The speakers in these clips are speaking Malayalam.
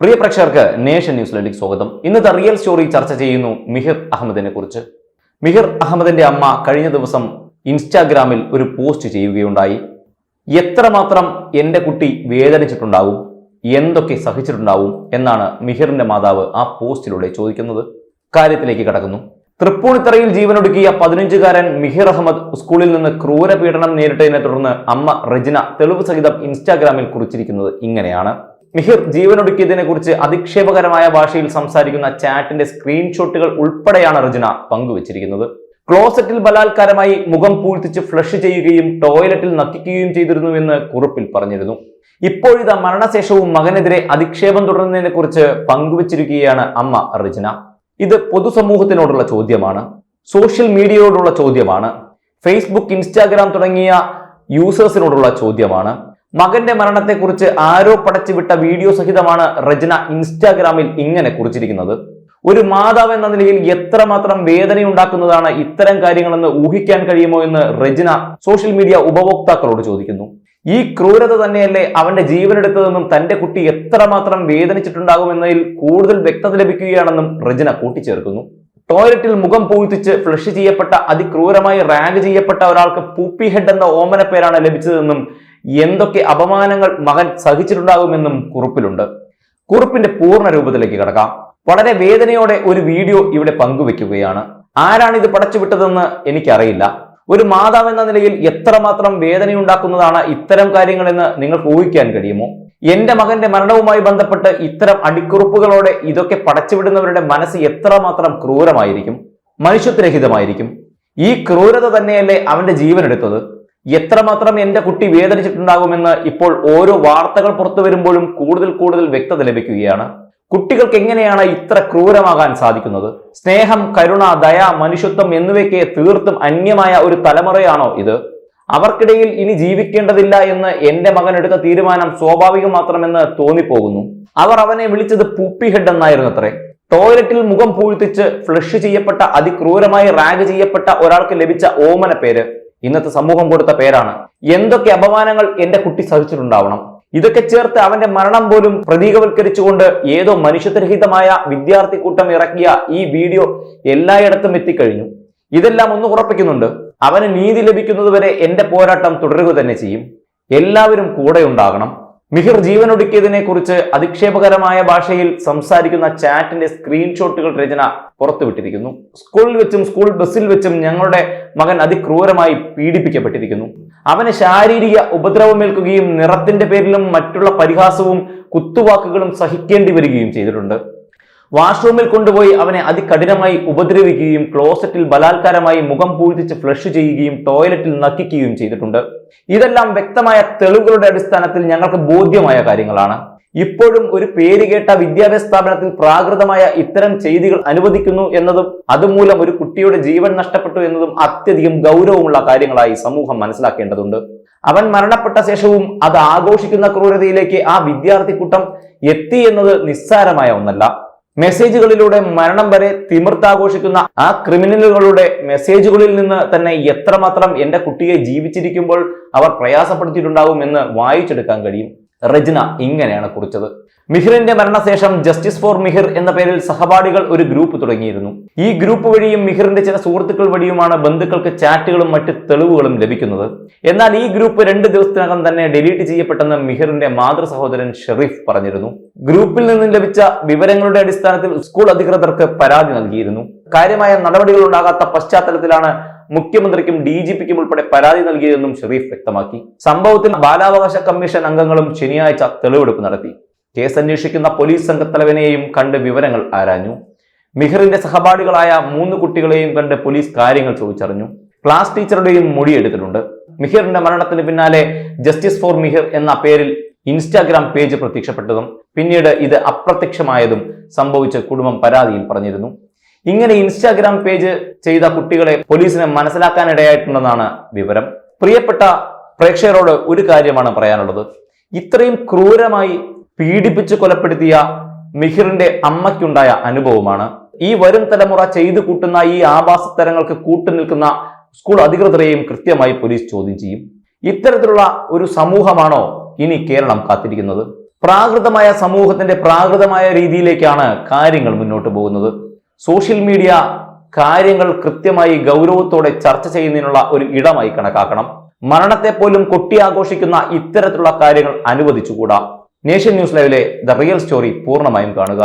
പ്രിയ പ്രേക്ഷകർക്ക് നേഷൻ ന്യൂസിലേക്ക് സ്വാഗതം. ഇന്നത്തെ റിയൽ സ്റ്റോറി ചർച്ച ചെയ്യുന്നു മിഹിർ അഹമ്മദിനെ കുറിച്ച്. മിഹിർ അഹമ്മദിന്റെ അമ്മ കഴിഞ്ഞ ദിവസം ഇൻസ്റ്റാഗ്രാമിൽ ഒരു പോസ്റ്റ് ചെയ്യുകയുണ്ടായി. എത്രമാത്രം എന്റെ കുട്ടി വേദനിച്ചിട്ടുണ്ടാവും എന്തൊക്കെ സഹിച്ചിട്ടുണ്ടാവും എന്നാണ് മിഹിറിന്റെ മാതാവ് ആ പോസ്റ്റിലൂടെ ചോദിക്കുന്നത്. കാര്യത്തിലേക്ക് കടക്കുന്നു. തൃപ്പൂണിത്തറയിൽ ജീവനൊടുക്കിയ പതിനഞ്ചുകാരൻ മിഹിർ അഹമ്മദ് സ്കൂളിൽ നിന്ന് ക്രൂരപീഡനം നേരിട്ടതിനെ തുടർന്ന് അമ്മ റെജിന തെളിവ് സഹിതം ഇൻസ്റ്റാഗ്രാമിൽ കുറിച്ചിരിക്കുന്നത് ഇങ്ങനെയാണ്. മിഹിർ ജീവനൊടുക്കിയതിനെ കുറിച്ച് അധിക്ഷേപകരമായ ഭാഷയിൽ സംസാരിക്കുന്ന ചാറ്റിന്റെ സ്ക്രീൻഷോട്ടുകൾ ഉൾപ്പെടെയാണ് അർജുന പങ്കുവച്ചിരിക്കുന്നത്. ക്ലോസറ്റിൽ ബലാത്കാരമായി മുഖം പൂഴ്ത്തിച്ച് ഫ്ലഷ് ചെയ്യുകയും ടോയ്ലറ്റിൽ നക്കിക്കുകയും ചെയ്തിരുന്നുവെന്ന് കുറിപ്പിൽ പറഞ്ഞിരുന്നു. ഇപ്പോഴിത മരണശേഷവും മകനെതിരെ അധിക്ഷേപം തുടരുന്നതിനെ കുറിച്ച് പങ്കുവച്ചിരിക്കുകയാണ് അമ്മ റെജിന. ഇത് പൊതുസമൂഹത്തിനോടുള്ള ചോദ്യമാണ്. സോഷ്യൽ മീഡിയയോടുള്ള ചോദ്യമാണ്. ഫേസ്ബുക്ക് ഇൻസ്റ്റാഗ്രാം തുടങ്ങിയ യൂസേഴ്സിനോടുള്ള ചോദ്യമാണ്. മകന്റെ മരണത്തെക്കുറിച്ച് ആരോ പടച്ചുവിട്ട വീഡിയോ സഹിതമാണ് റജന ഇൻസ്റ്റാഗ്രാമിൽ ഇങ്ങനെ കുറിച്ചിരിക്കുന്നത്. ഒരു മാതാവ് എന്ന നിലയിൽ എത്രമാത്രം വേദനയുണ്ടാക്കുന്നതാണ് ഇത്തരം കാര്യങ്ങളെന്ന് ഊഹിക്കാൻ കഴിയുമോ എന്ന് രചന സോഷ്യൽ മീഡിയ ഉപഭോക്താക്കളോട് ചോദിക്കുന്നു. ഈ ക്രൂരത തന്നെയല്ലേ അവന്റെ ജീവനെടുത്തതെന്നും തന്റെ കുട്ടി എത്രമാത്രം വേദനിച്ചിട്ടുണ്ടാകുമെന്നതിൽ കൂടുതൽ വ്യക്തത ലഭിക്കുകയാണെന്നും രചന കൂട്ടിച്ചേർക്കുന്നു. ടോയ്ലറ്റിൽ മുഖം പൂഴ്ത്തിച്ച് ഫ്ലഷ് ചെയ്യപ്പെട്ട അതിക്രൂരമായി റാഗ് ചെയ്യപ്പെട്ട ഒരാൾക്ക് പൂപ്പി ഹെഡ് എന്ന ഓമന പേരാണ് ലഭിച്ചതെന്നും എന്തൊക്കെ അപമാനങ്ങൾ മകൻ സഹിച്ചിട്ടുണ്ടാകുമെന്നും കുറിപ്പിലുണ്ട്. കുറിപ്പിന്റെ പൂർണ രൂപത്തിലേക്ക് കടക്കാം. വളരെ വേദനയോടെ ഒരു വീഡിയോ ഇവിടെ പങ്കുവെക്കുകയാണ്. ആരാണ് ഇത് പടച്ചുവിട്ടതെന്ന് എനിക്കറിയില്ല. ഒരു മാതാവ് എന്ന നിലയിൽ എത്രമാത്രം വേദനയുണ്ടാക്കുന്നതാണ് ഇത്തരം കാര്യങ്ങളെന്ന് നിങ്ങൾക്ക് ഊഹിക്കാൻ കഴിയുമോ? എന്റെ മകന്റെ മരണവുമായി ബന്ധപ്പെട്ട് ഇത്തരം അടിക്കുറിപ്പുകളോടെ ഇതൊക്കെ പടച്ചുവിടുന്നവരുടെ മനസ്സ് എത്രമാത്രം ക്രൂരമായിരിക്കും? മനുഷ്യത്വരഹിതമായിരിക്കും? ഈ ക്രൂരത തന്നെയല്ലേ അവന്റെ ജീവൻ എടുത്തത് എത്രമാത്രം എന്റെ കുട്ടി വേദനിച്ചിട്ടുണ്ടാകുമെന്ന് ഇപ്പോൾ ഓരോ വാർത്തകൾ പുറത്തു വരുമ്പോഴും കൂടുതൽ കൂടുതൽ വ്യക്തത ലഭിക്കുകയാണ്. കുട്ടികൾക്ക് എങ്ങനെയാണ് ഇത്ര ക്രൂരമാകാൻ സാധിക്കുന്നത്? സ്നേഹം കരുണ ദയ മനുഷ്യത്വം എന്നിവയ്ക്ക് തീർത്തും അന്യമായ ഒരു തലമുറയാണോ ഇത്? അവർക്കിടയിൽ ഇനി ജീവിക്കേണ്ടതില്ല എന്ന് എന്റെ മകൻ എടുത്ത തീരുമാനം സ്വാഭാവികം മാത്രമെന്ന് തോന്നിപ്പോകുന്നു. അവർ അവനെ വിളിച്ചത് പുപ്പി ഹെഡ് എന്നായിരുന്നു അത്രേ ടോയ്ലറ്റിൽ മുഖം പൂഴ്ത്തിച്ച് ഫ്ലഷ് ചെയ്യപ്പെട്ട അതിക്രൂരമായി റാഗ് ചെയ്യപ്പെട്ട ഒരാൾക്ക് ലഭിച്ച ഓമന പേര്. ഇന്നത്തെ സമൂഹം കൊടുത്ത പേരാണ്. എന്തൊക്കെ അപമാനങ്ങൾ എന്റെ കുട്ടി സഹിച്ചിട്ടുണ്ടാവണം. ഇതൊക്കെ ചേർത്ത് അവന്റെ മരണം പോലും പ്രതീകവൽക്കരിച്ചുകൊണ്ട് ഏതോ മനുഷ്യരഹിതമായ വിദ്യാർത്ഥി കൂട്ടം ഇറക്കിയ ഈ വീഡിയോ എല്ലായിടത്തും എത്തിക്കഴിഞ്ഞു. ഇതെല്ലാം ഒന്ന് ഉറപ്പിക്കുന്നുണ്ട്. അവന് നീതി ലഭിക്കുന്നതുവരെ എന്റെ പോരാട്ടം തുടരുക തന്നെ ചെയ്യും. എല്ലാവരും കൂടെ ഉണ്ടാകണം. മിഹിർ ജീവനൊടുക്കിയതിനെ കുറിച്ച് അധിക്ഷേപകരമായ ഭാഷയിൽ സംസാരിക്കുന്ന ചാറ്റിന്റെ സ്ക്രീൻഷോട്ടുകൾ രചന പുറത്തുവിട്ടിരിക്കുന്നു സ്കൂളിൽ വെച്ചും സ്കൂൾ ബസ്സിൽ വെച്ചും ഞങ്ങളുടെ മകൻ അതിക്രൂരമായി പീഡിപ്പിക്കപ്പെട്ടിരിക്കുന്നു. അവന് ശാരീരിക ഉപദ്രവമേൽക്കുകയും നിറത്തിന്റെ പേരിലും മറ്റുള്ള പരിഹാസവും കുത്തുവാക്കുകളും സഹിക്കേണ്ടി വരികയും ചെയ്തിട്ടുണ്ട്. വാഷ്റൂമിൽ കൊണ്ടുപോയി അവനെ അതികഠിനമായി ഉപദ്രവിക്കുകയും ക്ലോസറ്റിൽ ബലാത്കാരമായി മുഖം പൂഴ്ത്തിച്ച് ഫ്ലഷ് ചെയ്യുകയും ടോയ്ലറ്റിൽ നക്കിക്കുകയും ചെയ്തിട്ടുണ്ട്. ഇതെല്ലാം വ്യക്തമായ തെളിവുകളുടെ അടിസ്ഥാനത്തിൽ ഞങ്ങൾക്ക് ബോധ്യമായ കാര്യങ്ങളാണ്. ഇപ്പോഴും ഒരു പേര് കേട്ട വിദ്യാഭ്യാസ സ്ഥാപനത്തിൽ പ്രാകൃതമായ ഇത്തരം ചെയ്തികൾ അനുവദിക്കുന്നു എന്നതും അതുമൂലം ഒരു കുട്ടിയുടെ ജീവൻ നഷ്ടപ്പെട്ടു എന്നതും അത്യധികം ഗൗരവമുള്ള കാര്യങ്ങളായി സമൂഹം മനസ്സിലാക്കേണ്ടതുണ്ട്. അവൻ മരണപ്പെട്ട ശേഷവും അത് ആഘോഷിക്കുന്ന ക്രൂരതയിലേക്ക് ആ വിദ്യാർത്ഥി കൂട്ടം എത്തി എന്നത് നിസ്സാരമായ ഒന്നല്ല. മെസ്സേജുകളിലൂടെ മരണം വരെ തിമിർത്താഘോഷിക്കുന്ന ആ ക്രിമിനലുകളുടെ മെസ്സേജുകളിൽ നിന്ന് തന്നെ എത്രമാത്രം എന്റെ കുട്ടിയെ ജീവിച്ചിരിക്കുമ്പോൾ അവർ പ്രയാസപ്പെടുത്തിയിട്ടുണ്ടാവും എന്ന് വായിച്ചെടുക്കാൻ കഴിയും. റെജിന ഇങ്ങനെയാണ് കുറിച്ചത്. മിഹിറിന്റെ മരണശേഷം ജസ്റ്റിസ് ഫോർ മിഹിർ എന്ന പേരിൽ സഹപാഠികൾ ഒരു ഗ്രൂപ്പ് തുടങ്ങിയിരുന്നു. ഈ ഗ്രൂപ്പ് വഴിയും മിഹിറിന്റെ ചില സുഹൃത്തുക്കൾ വഴിയുമാണ് ബന്ധുക്കൾക്ക് ചാറ്റുകളും മറ്റ് തെളിവുകളും ലഭിക്കുന്നത്. എന്നാൽ ഈ ഗ്രൂപ്പ് രണ്ട് ദിവസത്തിനകം തന്നെ ഡിലീറ്റ് ചെയ്യപ്പെട്ടെന്ന് മിഹിറിന്റെ മാതൃ സഹോദരൻ ഷെറീഫ് പറഞ്ഞിരുന്നു. ഗ്രൂപ്പിൽ നിന്നും ലഭിച്ച വിവരങ്ങളുടെ അടിസ്ഥാനത്തിൽ സ്കൂൾ അധികൃതർക്ക് പരാതി നൽകിയിരുന്നു. കാര്യമായ നടപടികൾ ഉണ്ടാകാത്ത പശ്ചാത്തലത്തിലാണ് മുഖ്യമന്ത്രിക്കും ഡി ജി പിക്കും ഉൾപ്പെടെ പരാതി നൽകിയതെന്നും ഷെറീഫ് വ്യക്തമാക്കി. സംഭവത്തിൽ ബാലാവകാശ കമ്മീഷൻ അംഗങ്ങളും ശനിയാഴ്ച തെളിവെടുപ്പ് നടത്തി. കേസ് അന്വേഷിക്കുന്ന പോലീസ് സംഘത്തലവനെയും കണ്ട് വിവരങ്ങൾ ആരാഞ്ഞു. മിഹറിന്റെ സഹപാഠികളായ മൂന്ന് കുട്ടികളെയും കണ്ട് പോലീസ് കാര്യങ്ങൾ ചോദിച്ചറിഞ്ഞു. ക്ലാസ് ടീച്ചറുടെയും മൊഴിയെടുത്തിട്ടുണ്ട് മിഹിറിന്റെ മരണത്തിന് പിന്നാലെ ജസ്റ്റിസ് ഫോർ മിഹിർ എന്ന പേരിൽ ഇൻസ്റ്റാഗ്രാം പേജ് പ്രത്യക്ഷപ്പെട്ടതും പിന്നീട് ഇത് അപ്രത്യക്ഷമായതും സംഭവിച്ച് കുടുംബം പരാതിയിൽ പറഞ്ഞിരുന്നു. ഇങ്ങനെ ഇൻസ്റ്റാഗ്രാം പേജ് ചെയ്ത കുട്ടികളെ പോലീസിന് മനസ്സിലാക്കാനിടയായിട്ടുണ്ടെന്നാണ് വിവരം. പ്രിയപ്പെട്ട പ്രേക്ഷകരോട് ഒരു കാര്യമാണ് പറയാനുള്ളത്. ഇത്രയും ക്രൂരമായി പീഡിപ്പിച്ച് കൊലപ്പെടുത്തിയ മിഹിറിന്റെ അമ്മയ്ക്കുണ്ടായ അനുഭവമാണ്. ഈ വരും തലമുറ ചെയ്തു കൂട്ടുന്ന ഈ ആഭാസത്തരങ്ങൾക്ക് കൂട്ടുനിൽക്കുന്ന സ്കൂൾ അധികൃതരെയും കൃത്യമായി പോലീസ് ചോദ്യം ചെയ്യും. ഇത്തരത്തിലുള്ള ഒരു സമൂഹമാണോ ഇനി കേരളം കാത്തിരിക്കുന്നത്? പ്രാകൃതമായ സമൂഹത്തിന്റെ പ്രാകൃതമായ രീതിയിലേക്കാണ് കാര്യങ്ങൾ മുന്നോട്ട് പോകുന്നത്. സോഷ്യൽ മീഡിയ കാര്യങ്ങൾ കൃത്യമായി ഗൗരവത്തോടെ ചർച്ച ചെയ്യുന്നതിനുള്ള ഒരു ഇടമായി കണക്കാക്കണം. മരണത്തെ പോലും കൊട്ടിയാഘോഷിക്കുന്ന ഇത്തരത്തിലുള്ള കാര്യങ്ങൾ അനുവദിച്ചുകൂടാ. നേഷൻ ന്യൂസ് ലൈവിലെ ദ റിയൽ സ്റ്റോറി പൂർണമായും കാണുക.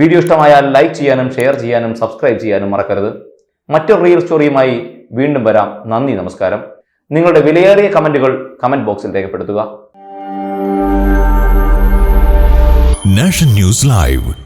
വീഡിയോ ഇഷ്ടമായാൽ ലൈക്ക് ചെയ്യാനും ഷെയർ ചെയ്യാനും സബ്സ്ക്രൈബ് ചെയ്യാനും മറക്കരുത്. മറ്റൊരു റിയൽ സ്റ്റോറിയുമായി വീണ്ടും വരാം. നന്ദി നമസ്കാരം. നിങ്ങളുടെ വിലയേറിയ കമന്റുകൾ കമന്റ് ബോക്സിൽ രേഖപ്പെടുത്തുക. Nation news live.